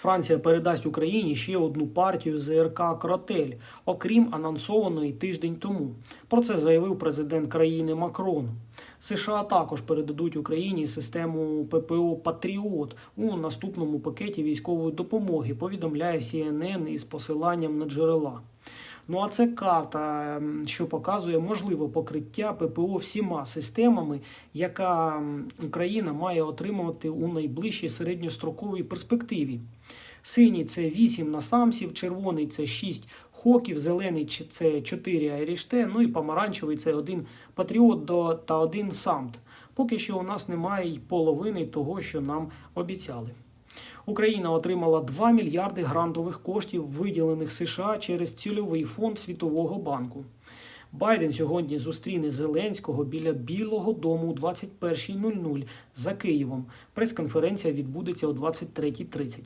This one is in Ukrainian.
Франція передасть Україні ще одну партію ЗРК Кротель, окрім анонсованої тиждень тому. Про це заявив президент країни Макрон. США також передадуть Україні систему ППО Патріот у наступному пакеті військової допомоги. Повідомляє CNN із посиланням на джерела. Ну а це карта, що показує можливе покриття ППО всіма системами, яка Україна має отримувати у найближчій середньостроковій перспективі. Синій це 8 насамсів, червоний це 6 хоків, зелений це 4 айріште, ну і помаранчевий це один патріот та один самт. Поки що у нас немає й половини того, що нам обіцяли. Україна отримала 2 мільярди грантових коштів, виділених США через цільовий фонд Світового банку. Байден сьогодні зустріне Зеленського біля Білого дому о 21.00 за Києвом. Прес-конференція відбудеться о 23.30.